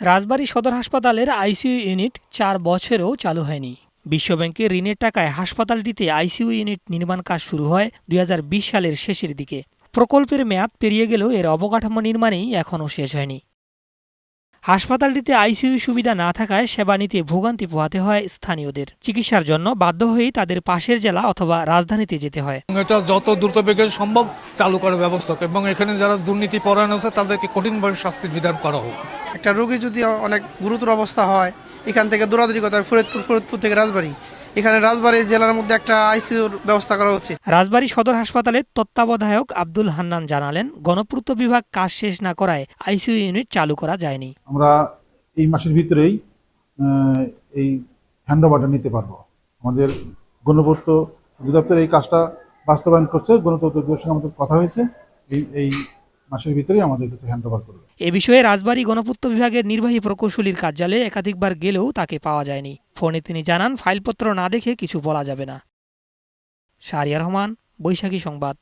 রাজবাড়ী সদর হাসপাতালের ICU unit চার বছরেও চালু হয়নি। বিশ্বব্যাংকের ঋণের টাকায় হাসপাতালটিতে আইসিইউ ইউনিট নির্মাণ কাজ শুরু হয় দুই হাজার বিশ সালের শেষের দিকে। প্রকল্পের মেয়াদ পেরিয়ে গেলেও এর অবকাঠামো নির্মাণেই এখনও শেষ হয়নি। হাসপাতালটিতে আইসিইউ সুবিধা না থাকায় সেবা নিতে ভোগান্তি পোহাতে হয় স্থানীয়দের। চিকিৎসার জন্য বাধ্য হয়েই তাদের পাশের জেলা অথবা রাজধানীতে যেতে হয়। এটা যত দ্রুত বেগে সম্ভব চালু করার ব্যবস্থা এবং এখানে যারা দুর্নীতি পরায়ণ আছে তাদেরকে কঠিনভাবে শাস্তির বিধান করা হোক। একটা রোগী যদি অনেক গুরুতর অবস্থা হয় এখান থেকে দৌড়াদৌড়ি করতে হয় ফরিদপুর ফরিদপুর থেকে রাজবাড়ি। এখানে রাজবাড়ী জেলার মধ্যে একটা আইসিইউর ব্যবস্থা করা হচ্ছে। রাজবাড়ী সদর হাসপাতালের তত্ত্বাবধায়ক আব্দুল হান্নান জানালেন গণপূর্ত বিভাগ কাজ শেষ না করায় আইসিইউ ইউনিট চালু করা যায়নি। আমরা এই মাসের ভিতরেই এই হ্যান্ডওভারটা নিতে পারব। আমাদের গণপূর্ত অধিদপ্তর এই কাজটা বাস্তবায়ন করছে অধিদপ্তরের সঙ্গে আমাদের কথা হয়েছে। এই এই মাসের ভিতরেই আমাদের কাছে হ্যান্ড ওভার করবে। এ বিষয়ে রাজবাড়ী গণপূর্ত বিভাগের নির্বাহী প্রকৌশলীর কার্যালয়ে একাধিকবার গেলেও তাকে পাওয়া যায়নি। ফোনে তিনি জানান, ফাইলপত্র না দেখে কিছু বলা যাবে না। শাহরিয়া রহমান, বৈশাখী সংবাদ।